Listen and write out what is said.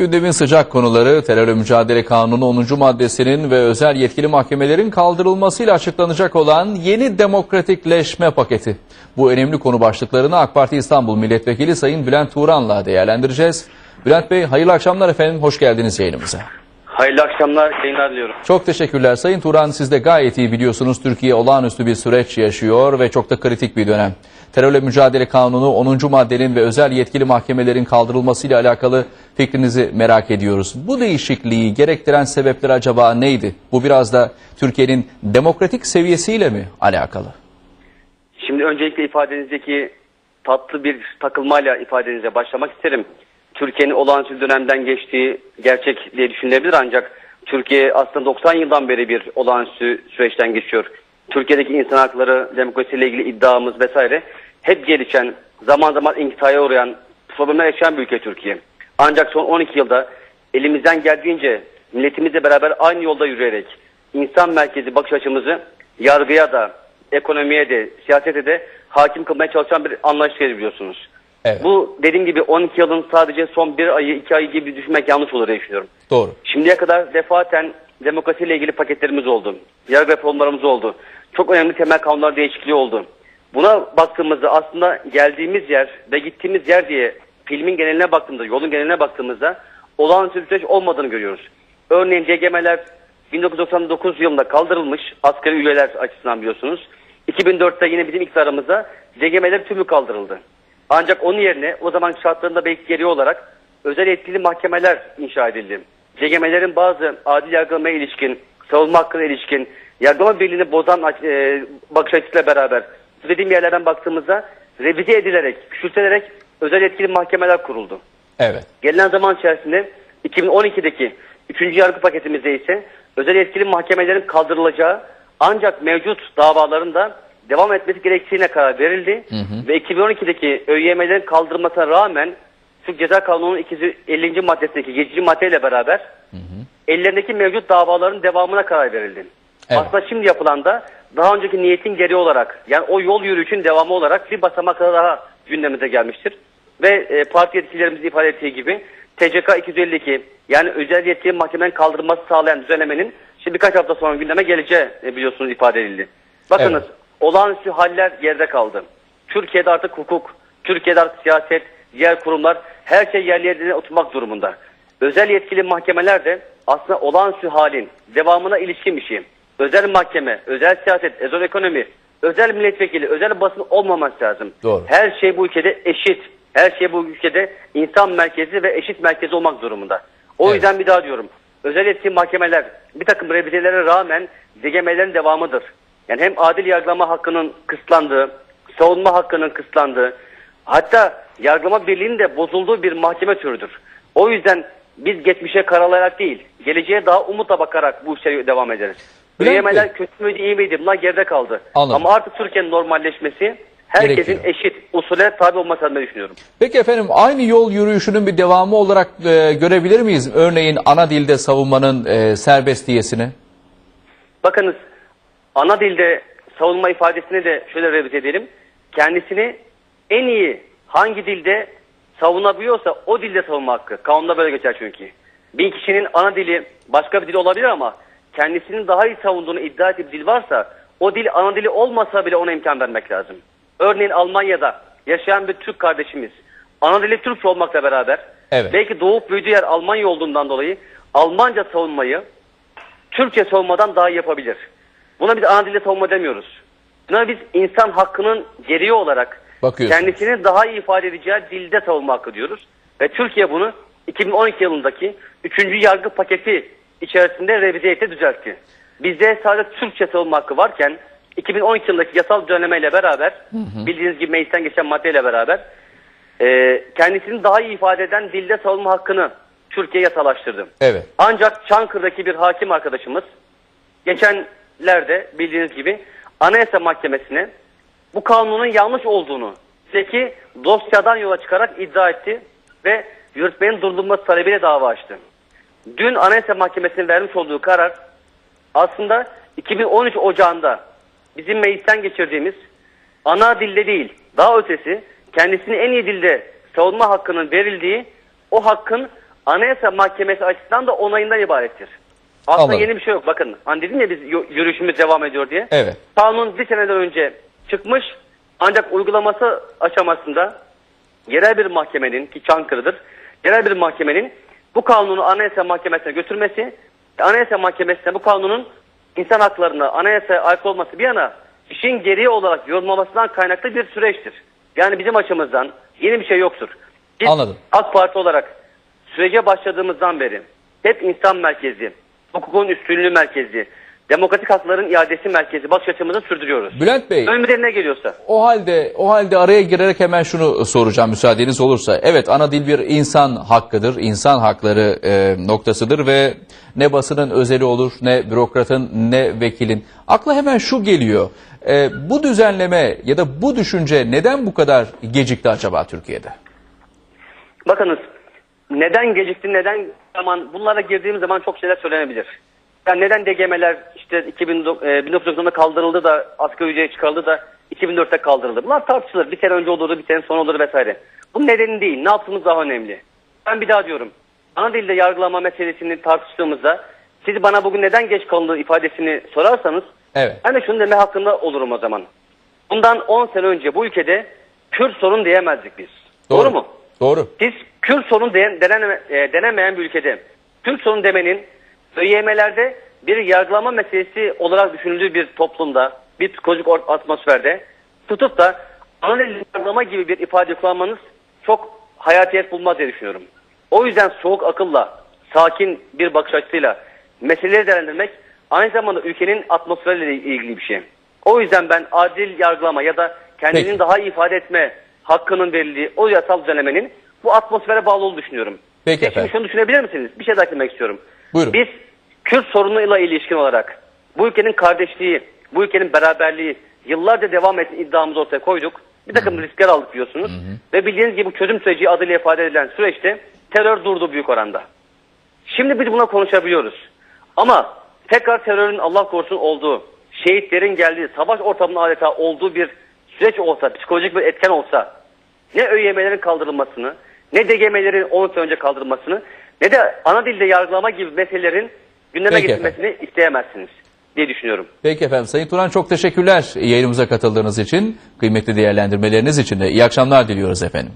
Gündemin sıcak konuları terörle mücadele kanunu 10. maddesinin ve özel yetkili mahkemelerin kaldırılmasıyla açıklanacak olan yeni demokratikleşme paketi. Bu önemli konu başlıklarını AK Parti İstanbul Milletvekili Sayın Bülent Turan'la değerlendireceğiz. Bülent Bey hayırlı akşamlar efendim, hoş geldiniz yayınımıza. Hayırlı akşamlar, yayınlar diliyorum. Çok teşekkürler Sayın Turan. Siz de gayet iyi biliyorsunuz Türkiye olağanüstü bir süreç yaşıyor ve çok da kritik bir dönem. Terörle mücadele kanunu 10. maddenin ve özel yetkili mahkemelerin kaldırılmasıyla alakalı fikrinizi merak ediyoruz. Bu değişikliği gerektiren sebepler acaba neydi? Bu biraz da Türkiye'nin demokratik seviyesiyle mi alakalı? Şimdi öncelikle ifadenizdeki tatlı bir takılmayla ifadenize başlamak isterim. Türkiye'nin olağanüstü dönemden geçtiği gerçek diye düşünülebilir ancak Türkiye aslında 90 yıldan beri bir olağanüstü süreçten geçiyor. Türkiye'deki insan hakları, demokrasiyle ilgili iddiamız vesaire hep gelişen, zaman zaman inkitaya uğrayan, problemler yaşayan bir ülke Türkiye. Ancak son 12 yılda elimizden geldiğince milletimizle beraber aynı yolda yürüyerek insan merkezi bakış açımızı yargıya da, ekonomiye de, siyasete de hakim kılmaya çalışan bir anlayış biliyorsunuz. Evet. Bu dediğim gibi 12 yılın sadece son bir ayı, iki ayı gibi düşünmek yanlış olur diye düşünüyorum. Doğru. Şimdiye kadar defaten demokrasiyle ilgili paketlerimiz oldu. Yargı reformlarımız oldu. Çok önemli temel kanunlar değişikliği oldu. Buna baktığımızda aslında geldiğimiz yer ve gittiğimiz yer diye filmin geneline baktığımızda, yolun geneline baktığımızda olağanüstü bir süreç olmadığını görüyoruz. Örneğin CGM'ler 1999 yılında kaldırılmış askeri üyeler açısından biliyorsunuz. 2004'te yine bizim iktidarımızda CGM'ler tümü kaldırıldı. Ancak onun yerine o zaman şartlarında belki geri olarak özel yetkili mahkemeler inşa edildi. CGM'lerin bazı adil yargılamaya ilişkin, savunma hakkına ilişkin, yargılama birliğini bozan e, bakış açısıyla beraber bu dediğim yerlerden baktığımızda revize edilerek, küçülterek özel yetkili mahkemeler kuruldu. Evet. Gelinen zaman içerisinde 2012'deki 3. yargı paketimizde ise özel yetkili mahkemelerin kaldırılacağı ancak mevcut davaların da devam etmesi gerektiğine karar verildi. Ve 2012'deki ÖYM'lerin kaldırılmasına rağmen Türk Ceza Kanunu'nun 250. maddesindeki 7. maddeyle beraber ellerindeki mevcut davaların devamına karar verildi. Evet. Aslında şimdi yapılan da daha önceki niyetin geri olarak yani o yol yürüyüşün devamı olarak bir basamak daha gündemimize gelmiştir. Ve e, parti yetkililerimizin ifade ettiği gibi TCK 252 yani özel yetkili mahkemenin kaldırılması sağlayan düzenlemenin şimdi birkaç hafta sonra gündeme geleceği e, biliyorsunuz ifade edildi. Bakınız Evet. Olağanüstü haller yerde kaldı. Türkiye'de artık hukuk, Türkiye'de artık siyaset, diğer kurumlar her şey yerli yerine oturmak durumunda. Özel yetkili mahkemeler de aslında olağanüstü halin devamına ilişkin bir şey. Özel mahkeme, özel siyaset, özel ekonomi, özel milletvekili, özel basın olmaması lazım. Doğru. Her şey bu ülkede eşit. Her şey bu ülkede insan merkezi ve eşit merkezi olmak durumunda. O Evet. yüzden bir daha diyorum. Özel yetkili mahkemeler bir takım revizelere rağmen DGM'lerin devamıdır. Yani hem adil yargılama hakkının kısıtlandığı, savunma hakkının kısıtlandığı, hatta yargılama birliğinin de bozulduğu bir mahkeme türüdür. O yüzden biz geçmişe karalayarak değil, geleceğe daha umutla bakarak bu işe devam ederiz. Üyemeler kötü müydü iyi miydi bunlar geride kaldı. Anladım. Ama artık Türkiye'nin normalleşmesi herkesin Gerekiyor. eşit usule tabi olması adına düşünüyorum. Peki efendim aynı yol yürüyüşünün bir devamı olarak e, görebilir miyiz? Örneğin ana dilde savunmanın e, serbestiyesini. Bakınız ana dilde savunma ifadesini de şöyle revize edelim. Kendisini en iyi hangi dilde savunabiliyorsa o dilde savunma hakkı. Kanunda böyle geçer çünkü. Bir kişinin ana dili başka bir dil olabilir ama kendisinin daha iyi savunduğunu iddia ettiği bir dil varsa o dil ana dili olmasa bile ona imkan vermek lazım. Örneğin Almanya'da yaşayan bir Türk kardeşimiz ana dili Türkçe olmakla beraber Evet. belki doğup büyüdüğü yer Almanya olduğundan dolayı Almanca savunmayı Türkçe savunmadan daha iyi yapabilir. Buna biz ana dilde savunma demiyoruz. Buna biz insan hakkının gereği olarak kendisini daha iyi ifade edeceği dilde savunma hakkı diyoruz. Ve Türkiye bunu 2012 yılındaki 3. yargı paketi içerisinde revize etti, düzeltti. Bizde sadece Türkçe savunma hakkı varken 2012 yılındaki yasal düzenlemeyle beraber bildiğiniz gibi meclisten geçen maddeyle beraber e, kendisini daha iyi ifade eden dilde savunma hakkını Türkiye yasalaştırdı. Evet. Ancak Çankırı'daki bir hakim arkadaşımız geçenlerde bildiğiniz gibi Anayasa Mahkemesi'ne bu kanunun yanlış olduğunu ki dosyadan yola çıkarak iddia etti ve yürütmenin durdurulması talebiyle dava açtı. Dün Anayasa Mahkemesi'nin vermiş olduğu karar aslında 2013 Ocağı'nda bizim meclisten geçirdiğimiz ana dilde değil daha ötesi kendisini en iyi dilde savunma hakkının verildiği o hakkın Anayasa Mahkemesi açısından da onayından ibarettir. Aslında Anladım. yeni bir şey yok. Bakın hani dedim ya biz yürüyüşümüz devam ediyor diye. Evet. Kanun bir seneden önce çıkmış ancak uygulaması aşamasında yerel bir mahkemenin ki Çankırı'dır. Yerel bir mahkemenin bu kanunu Anayasa Mahkemesi'ne götürmesi, Anayasa Mahkemesi'ne bu kanunun insan haklarına anayasaya aykırı olması bir yana işin gereği olarak yorumlamasından kaynaklı bir süreçtir. Yani bizim açımızdan yeni bir şey yoktur. Biz Anladım. AK Parti olarak sürece başladığımızdan beri hep insan merkezi, hukukun üstünlüğü merkezi, demokratik hakların iadesi merkezi bakış açımızı sürdürüyoruz. Bülent Bey, Önümüzde ne geliyorsa. O halde o halde araya girerek hemen şunu soracağım müsaadeniz olursa. Evet ana dil bir insan hakkıdır, insan hakları e, noktasıdır ve ne basının özeli olur, ne bürokratın, ne vekilin. Akla hemen şu geliyor. E, bu düzenleme ya da bu düşünce neden bu kadar gecikti acaba Türkiye'de? Bakınız neden gecikti, neden zaman bunlara girdiğimiz zaman çok şeyler söylenebilir. Yani neden DGM'ler işte 2000, e, 1990'da kaldırıldı da asgari ücret çıkarıldı da 2004'te kaldırıldı. Bunlar tartışılır. Bir sene önce olurdu, bir sene sonra olurdu vesaire. Bunun nedeni değil. Ne yaptığımız daha önemli. Ben bir daha diyorum. Ana dilde yargılama meselesini tartıştığımızda siz bana bugün neden geç kalındı ifadesini sorarsanız Evet. ben de şunu deme hakkında olurum o zaman. Bundan 10 sene önce bu ülkede Kürt sorun diyemezdik biz. Doğru, mu? Doğru. Biz Kürt sorun de, deneme, e, denemeyen bir ülkede Kürt sorun demenin ÖYM'lerde bir yargılama meselesi olarak düşünüldüğü bir toplumda, bir psikolojik atmosferde tutup da ana dil yargılama gibi bir ifade kullanmanız çok hayatiyet bulmaz diye düşünüyorum. O yüzden soğuk akılla, sakin bir bakış açısıyla meseleleri değerlendirmek aynı zamanda ülkenin atmosferiyle ilgili bir şey. O yüzden ben adil yargılama ya da kendini Peki. daha iyi ifade etme hakkının verildiği o yasal düzenlemenin bu atmosfere bağlı olduğunu düşünüyorum. Peki efendim. Şimdi şunu düşünebilir misiniz? Bir şey daha eklemek istiyorum. Buyurun. Biz Kürt sorunuyla ilişkin olarak bu ülkenin kardeşliği, bu ülkenin beraberliği yıllarca devam ettiği iddiamızı ortaya koyduk. Bir takım riskler aldık biliyorsunuz. Ve bildiğiniz gibi çözüm süreci adıyla ifade edilen süreçte terör durdu büyük oranda. Şimdi biz buna konuşabiliyoruz. Ama tekrar terörün Allah korusun olduğu, şehitlerin geldiği, savaş ortamının adeta olduğu bir süreç olsa, psikolojik bir etken olsa ne ÖYM'lerin kaldırılmasını, ne DGM'lerin 10 sene önce kaldırılmasını, ne de ana dilde yargılama gibi meselelerin gündeme Peki getirilmesini isteyemezsiniz diye düşünüyorum. Peki efendim. Sayın Turan çok teşekkürler yayınımıza katıldığınız için, kıymetli değerlendirmeleriniz için de iyi akşamlar diliyoruz efendim.